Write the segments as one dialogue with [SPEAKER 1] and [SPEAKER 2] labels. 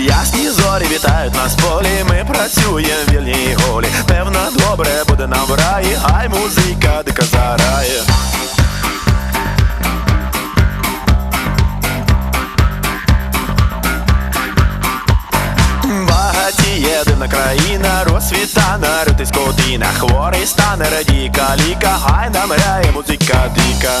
[SPEAKER 1] Ясні зорі вітають нас полі. Ми працюємо в вільній голі. Певно, добре буде нам в раї, ай музика дика зарає. Єдина країна розсвітана, ритись кодина, хворий стане радіка, ліка, гай нам ряє музика дика.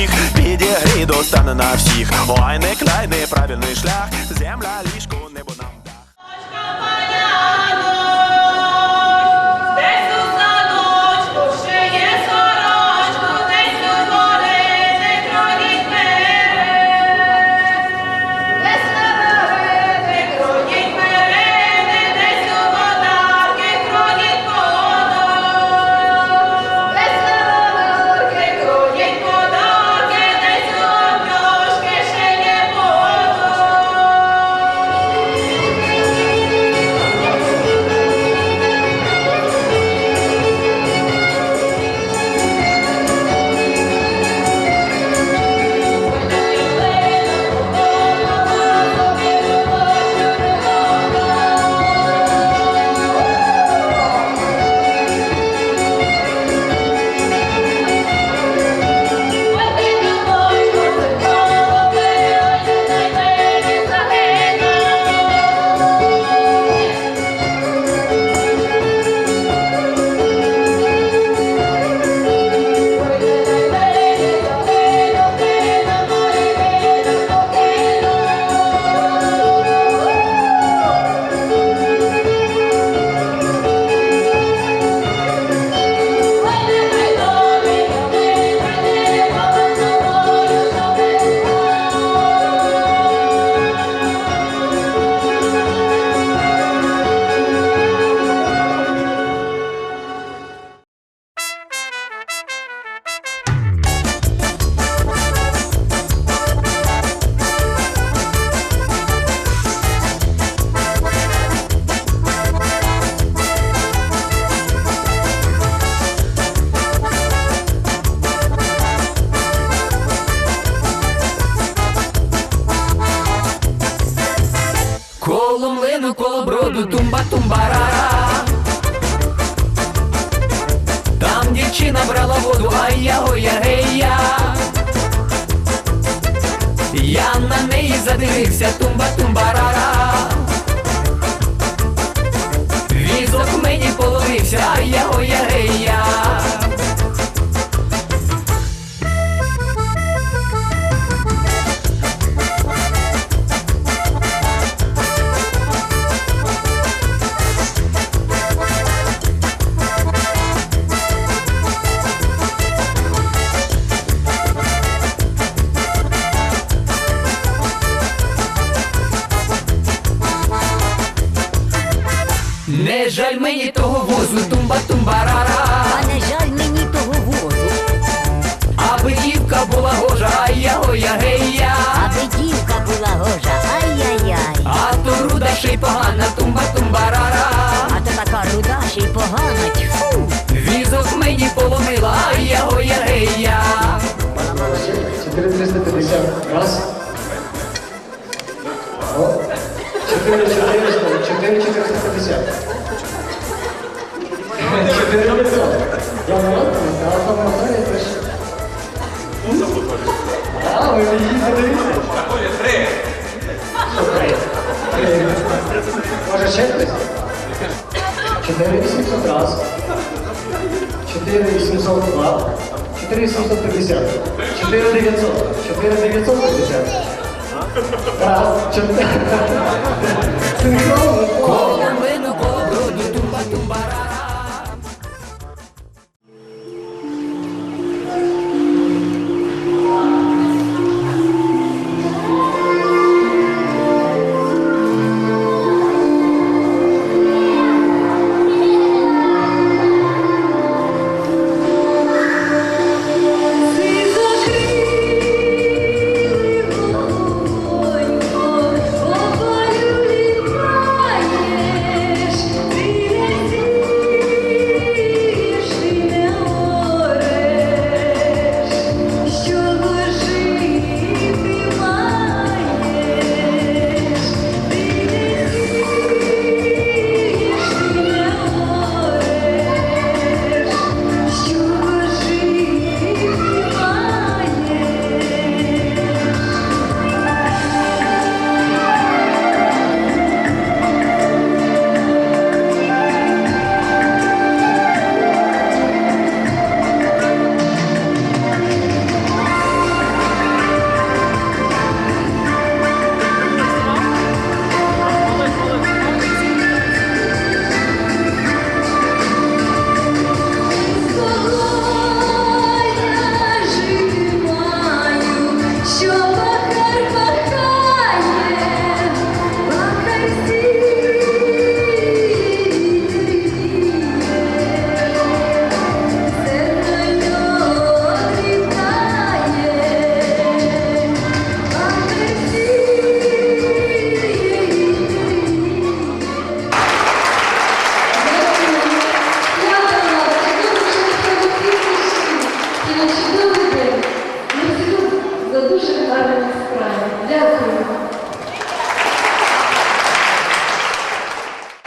[SPEAKER 1] Сміх, підігрій достане на всіх. Ой, не край, неправильний шлях, земля, ліжку, небо нам
[SPEAKER 2] дівчина брала воду, а я на неї задивився, тумба тумбарара. Візок мені половився, а я Не жаль мені того возу, тумба тумбарара.
[SPEAKER 3] А не жаль мені того возу,
[SPEAKER 2] Аби дівка була гожа, а я гоя гея.
[SPEAKER 3] аби дівка була гожа, ай-яй-яй.
[SPEAKER 2] А то руда ще й погана, тумба тумбарара.
[SPEAKER 3] А то така руда ще й погана, тьфу.
[SPEAKER 2] Візок мені поломила, а я гоя гея.
[SPEAKER 4] 4350. Раз. О. 4400. 4450. 4702, 4750, 4900, 4950. Раз, чотири. Синхронно. Коля, ми на тумба, тумба, раз.